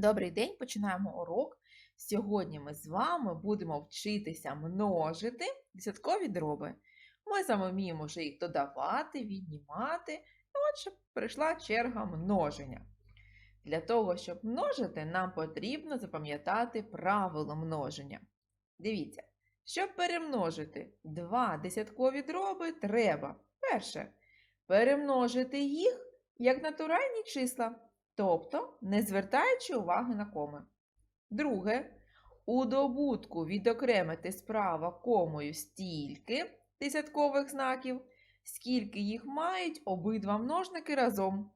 Добрий день, починаємо урок. Сьогодні ми з вами будемо вчитися множити десяткові дроби. Ми з вами вміємо вже їх додавати, віднімати. І отже, прийшла черга множення. Для того, щоб множити, нам потрібно запам'ятати правило множення. Дивіться, щоб перемножити два десяткові дроби, треба перше перемножити їх як натуральні числа тобто не звертаючи уваги на коми. Друге, у добутку відокремити справа комою стільки десяткових знаків, скільки їх мають обидва множники разом.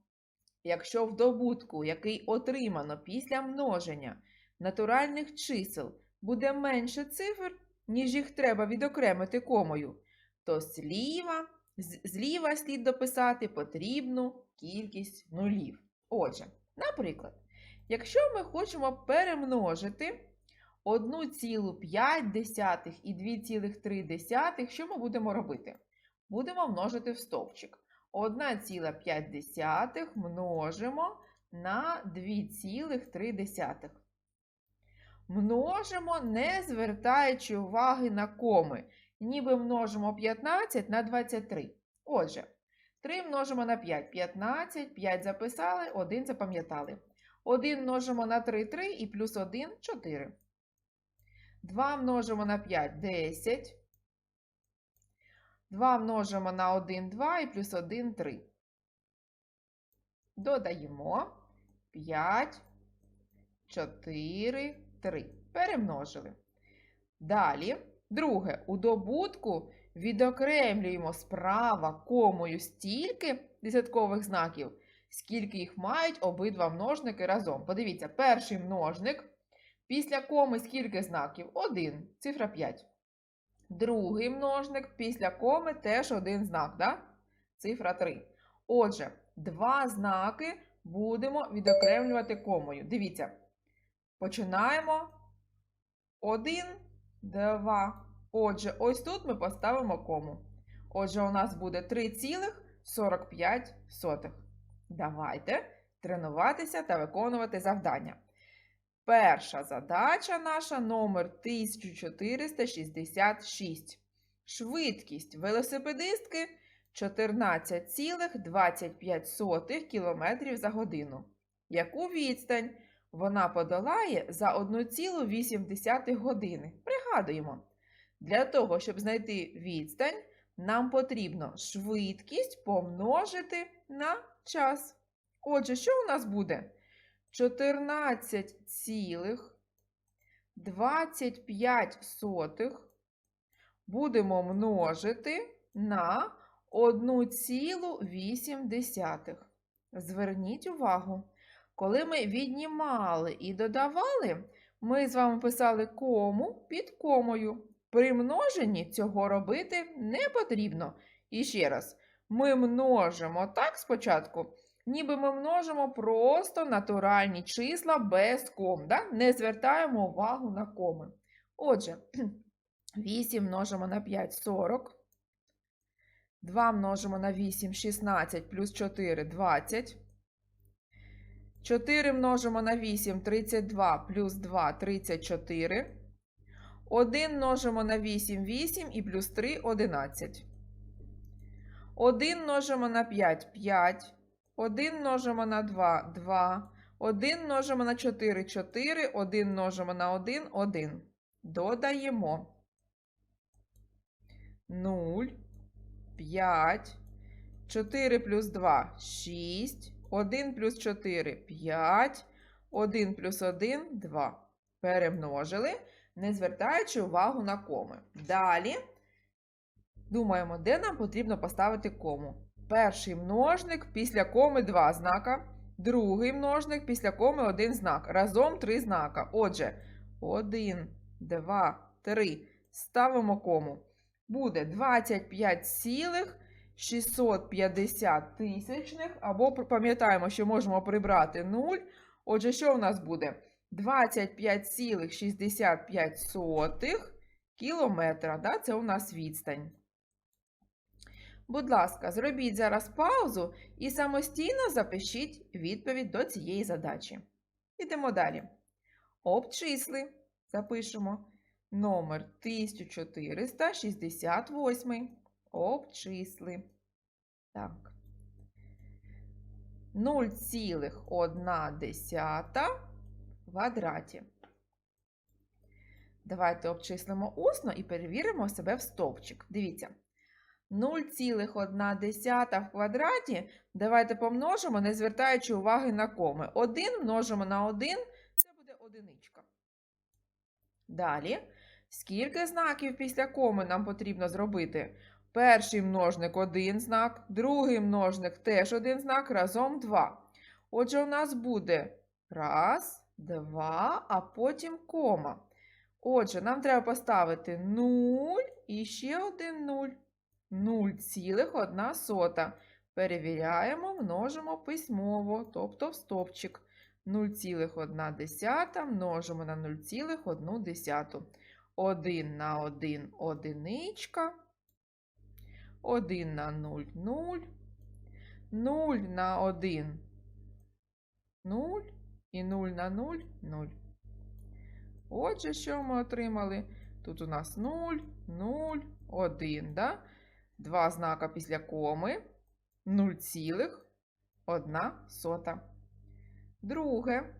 Якщо в добутку, який отримано після множення натуральних чисел, буде менше цифр, ніж їх треба відокремити комою, то зліва, зліва слід дописати потрібну кількість нулів. Отже, наприклад, якщо ми хочемо перемножити 1,5 і 2,3, що ми будемо робити? Будемо множити в стовпчик. 1,5 множимо на 2,3. Множимо, не звертаючи уваги на коми, ніби множимо 15 на 23. Отже, 3 множимо на 5 15, 5 записали, 1 запам'ятали. 1 множимо на 3 3 і плюс 1 4. 2 множимо на 5 10. 2 множимо на 1 2 і плюс 1 3. Додаємо 5, 4, 3. Перемножили. Далі, друге, у добутку відокремлюємо справа комою стільки десяткових знаків, скільки їх мають обидва множники разом. Подивіться, перший множник. Після коми скільки знаків? Один, цифра 5. Другий множник після коми теж один знак, да? цифра 3. Отже, два знаки будемо відокремлювати комою. Дивіться, починаємо. Один, два. Отже, ось тут ми поставимо кому. Отже, у нас буде 3,45. Давайте тренуватися та виконувати завдання. Перша задача наша номер 1466. Швидкість велосипедистки 14,25 км за годину. Яку відстань вона подолає за 1,8 години? Пригадуємо. Для того, щоб знайти відстань, нам потрібно швидкість помножити на час. Отже, що у нас буде? 14,25 будемо множити на 1,8. Зверніть увагу, коли ми віднімали і додавали, ми з вами писали кому під комою. При множенні цього робити не потрібно. І ще раз, ми множимо так спочатку, ніби ми множимо просто натуральні числа без ком. Да? Не звертаємо увагу на коми. Отже, 8 множимо на 5 40. 2 множимо на 8 16 плюс 4 20. 4 множимо на 8 32 плюс 2 34. 1 множимо на 8 8 і плюс 3 11. 1 множимо на 5 5. 1 множимо на 2 2. 1 множимо на 4 4. 1 множимо на 1 1. Додаємо 0, 5, 4 плюс 2 6. 1 плюс 4 5. 1 плюс 1 2. Перемножили не звертаючи увагу на коми. Далі думаємо, де нам потрібно поставити кому. Перший множник після коми два знака. Другий множник після коми один знак. Разом три знака. Отже, 1, 2, 3. Ставимо кому. Буде 25,650 тисячних. Або пам'ятаємо, що можемо прибрати 0. Отже, що у нас буде? 25,65 кілометра. Да? Це у нас відстань. Будь ласка, зробіть зараз паузу і самостійно запишіть відповідь до цієї задачі. Ідемо далі. Обчисли. Запишемо. Номер 1468. Обчисли. Так. 0,1 в квадраті. Давайте обчислимо усно і перевіримо себе в стовпчик. Дивіться. 0,1 в квадраті давайте помножимо, не звертаючи уваги на коми. 1 множимо на 1, це буде одиничка. Далі, скільки знаків після коми нам потрібно зробити? Перший множник один знак, другий множник теж один знак, разом два. Отже, у нас буде раз, два, а потім кома. Отже, нам треба поставити 0 і ще один 0. 0,1. Перевіряємо, множимо письмово, тобто в стопчик. 0,1 множимо на 0,1. 1 на 1 одиничка. 1 на 0 0. 0 на 1 0 і 0 на 0 0. Отже, що ми отримали? Тут у нас 0, 0, 1, да? Два знака після коми 0,1 сота. Друге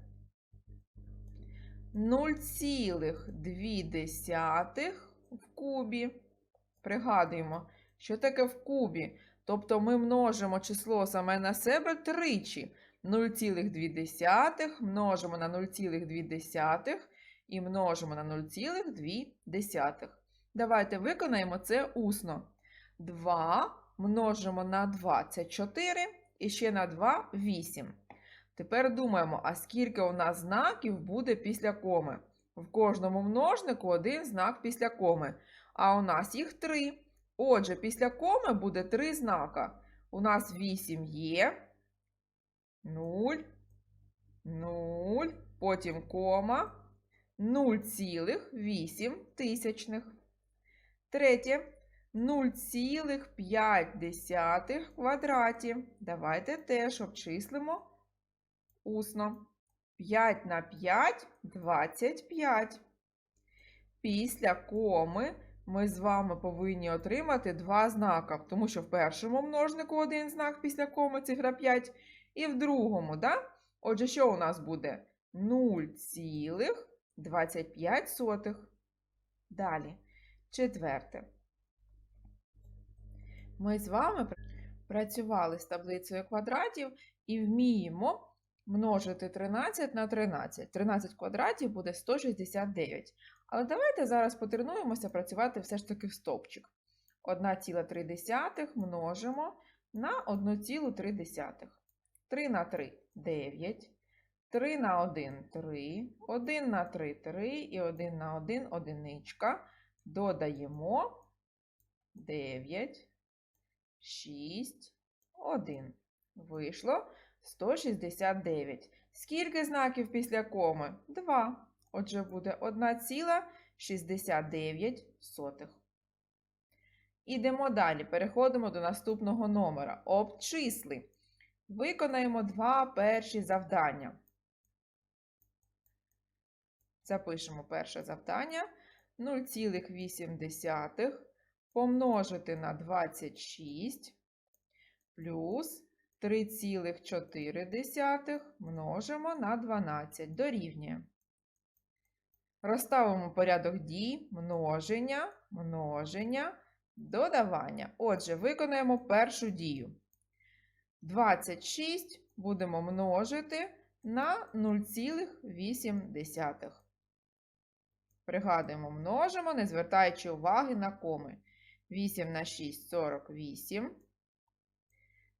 0,2 в кубі. Пригадуємо, що таке в кубі. Тобто ми множимо число саме на себе тричі. 0,2 множимо на 0,2 і множимо на 0,2. Давайте виконаємо це усно. 2 множимо на 2 це 4 і ще на 2 8. Тепер думаємо, а скільки у нас знаків буде після коми? В кожному множнику один знак після коми. А у нас їх 3. Отже, після коми буде 3 знака. У нас 8 є. 0, 0, потім кома. 0,8 тисячних. Третє 0,5 в квадраті. Давайте теж обчислимо усно. 5 на 5 25. Після коми ми з вами повинні отримати два знака, тому що в першому множнику один знак після коми цифра 5, і в другому, да? Отже, що у нас буде? 0,25. Далі. Четверте. Ми з вами працювали з таблицею квадратів і вміємо множити 13 на 13. 13 квадратів буде 169. Але давайте зараз потренуємося працювати все ж таки в стовпчик. 1,3 множимо на 1,3. 3 на 3 9. 3 на 1 3, 1 на 3 3 і 1 на 1 одиничка. Додаємо 9, 6, 1. Вийшло 169. Скільки знаків після коми? 2. Отже, буде 1,69. Ідемо далі. Переходимо до наступного номера. Обчисли. Виконаємо два перші завдання. Запишемо перше завдання. 0,8 помножити на 26 плюс 3,4 множимо на 12 дорівнює. Розставимо порядок дій, множення, множення, додавання. Отже, виконаємо першу дію. 26 будемо множити на 0,8. Пригадуємо, множимо, не звертаючи уваги на коми. 8 на 6 48.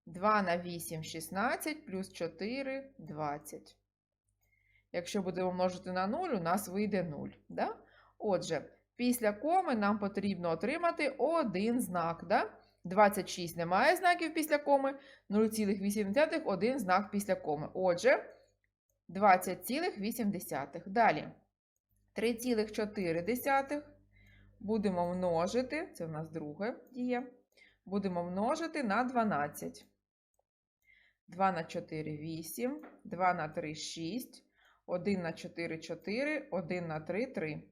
2 на 8 16, плюс 4 20. Якщо будемо множити на 0, у нас вийде 0. Да? Отже, після коми нам потрібно отримати один знак. Да? 26 немає знаків після коми, 0,8 один знак після коми. Отже, 20,8. Далі. 3,4 будемо множити, це в нас друге діє, будемо множити на 12. 2 на 4 8, 2 на 3 6, 1 на 4 – 4, 1 на 3 – 3.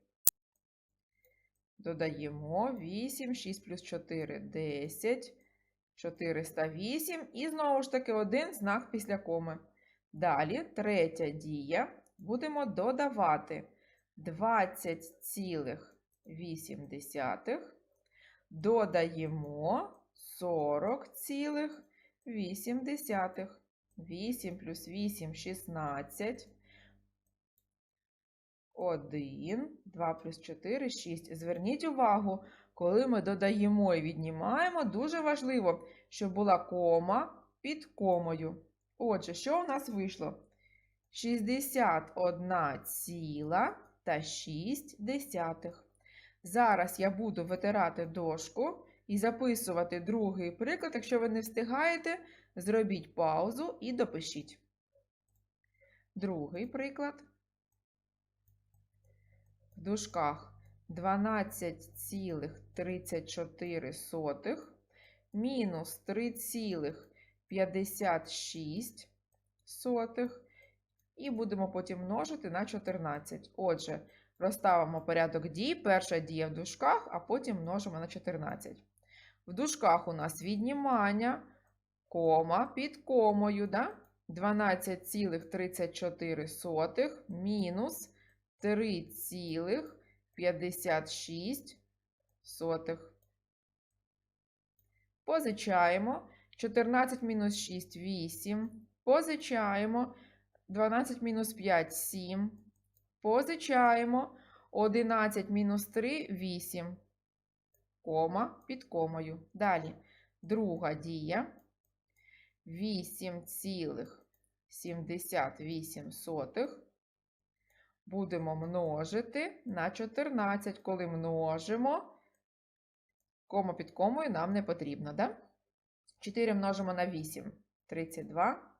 Додаємо 8, 6 плюс 4 – 10, 408 і знову ж таки один знак після коми. Далі третя дія. Будемо додавати 20,8. Додаємо 40,8. 8 плюс 8 – 16. 1, 2 плюс 4 – 6. Зверніть увагу, коли ми додаємо і віднімаємо, дуже важливо, щоб була кома під комою. Отже, що у нас вийшло? 61 ціла та 6 десятих. Зараз я буду витирати дошку і записувати другий приклад. Якщо ви не встигаєте, зробіть паузу і допишіть. Другий приклад. В дужках 12,34 мінус 3,56 і будемо потім множити на 14. Отже, розставимо порядок дій. Перша дія в дужках, а потім множимо на 14. В дужках у нас віднімання, кома під комою, да? 12,34 мінус 3,56. Позичаємо. 14 мінус 6 – 8. Позичаємо. 12 мінус 5 – 7. Позичаємо. 11 мінус 3 – 8. Кома під комою. Далі. Друга дія. 8,78 будемо множити на 14. Коли множимо, кома під комою нам не потрібно, да? 4 множимо на 8 – 32.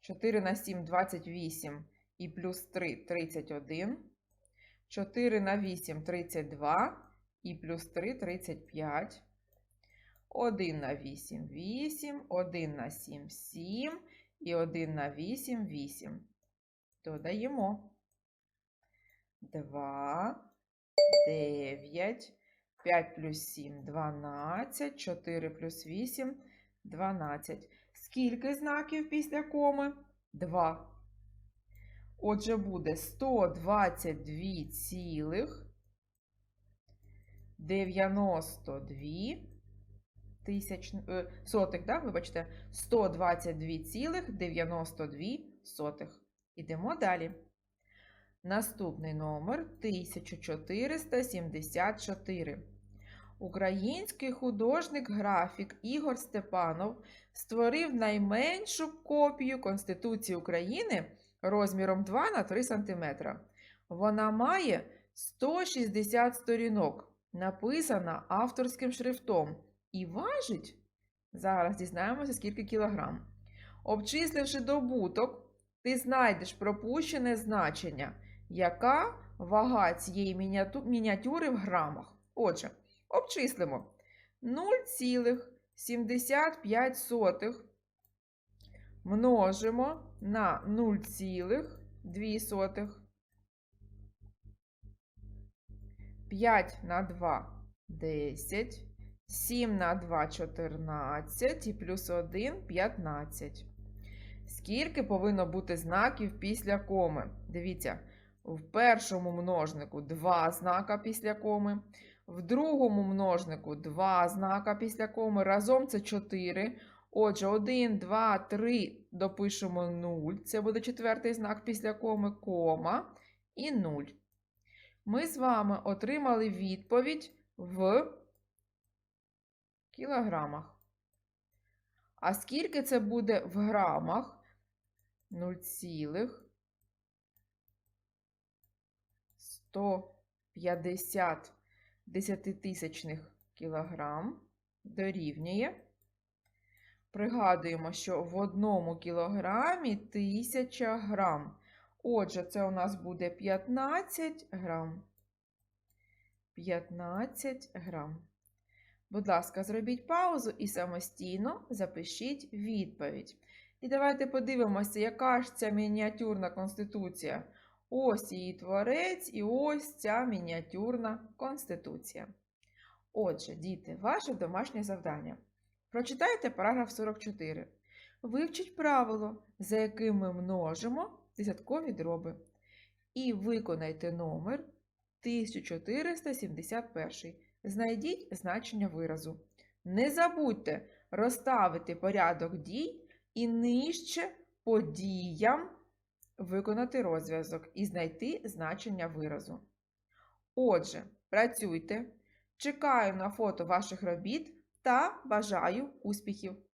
4 на 7 – 28 і плюс 3 – 31. 4 на 8 – 32 і плюс 3 – 35. 1 на 8 – 8, 1 на 7 – 7 і 1 на 8 – 8. Додаємо. 2, 9, 5 плюс 7 – 12, 4 плюс 8 – 12. Скільки знаків після коми? 2. Отже, буде 122 цілих 92 тисяч, сотих, да? вибачте, 122,92 сотих. Ідемо далі. Наступний номер 1474. Український художник-графік Ігор Степанов створив найменшу копію Конституції України розміром 2 на 3 см. Вона має 160 сторінок, написана авторським шрифтом і важить, зараз дізнаємося, скільки кілограм. Обчисливши добуток, ти знайдеш пропущене значення, яка вага цієї мініатюри в грамах. Отже, обчислимо 0,75 множимо на 0,2. 5 на 2 – 10. 7 на 2 – 14 і плюс 1 – 15. Скільки повинно бути знаків після коми? Дивіться, в першому множнику 2 знака після коми, в другому множнику 2 знака після коми. Разом це 4. Отже, 1, 2, 3 допишемо 0. Це буде четвертий знак після коми, кома і 0. Ми з вами отримали відповідь в кілограмах. А скільки це буде в грамах? 0,150 десятитисячних кілограм дорівнює. Пригадуємо, що в одному кілограмі 1000 грам. Отже, це у нас буде 15 грам. 15 грам. Будь ласка, зробіть паузу і самостійно запишіть відповідь. І давайте подивимося, яка ж ця мініатюрна конституція. Ось її творець і ось ця мініатюрна конституція. Отже, діти, ваше домашнє завдання. Прочитайте параграф 44. Вивчіть правило, за яким ми множимо десяткові дроби. І виконайте номер 1471. Знайдіть значення виразу. Не забудьте розставити порядок дій і нижче по діям виконати розв'язок і знайти значення виразу. Отже, працюйте. Чекаю на фото ваших робіт та бажаю успіхів!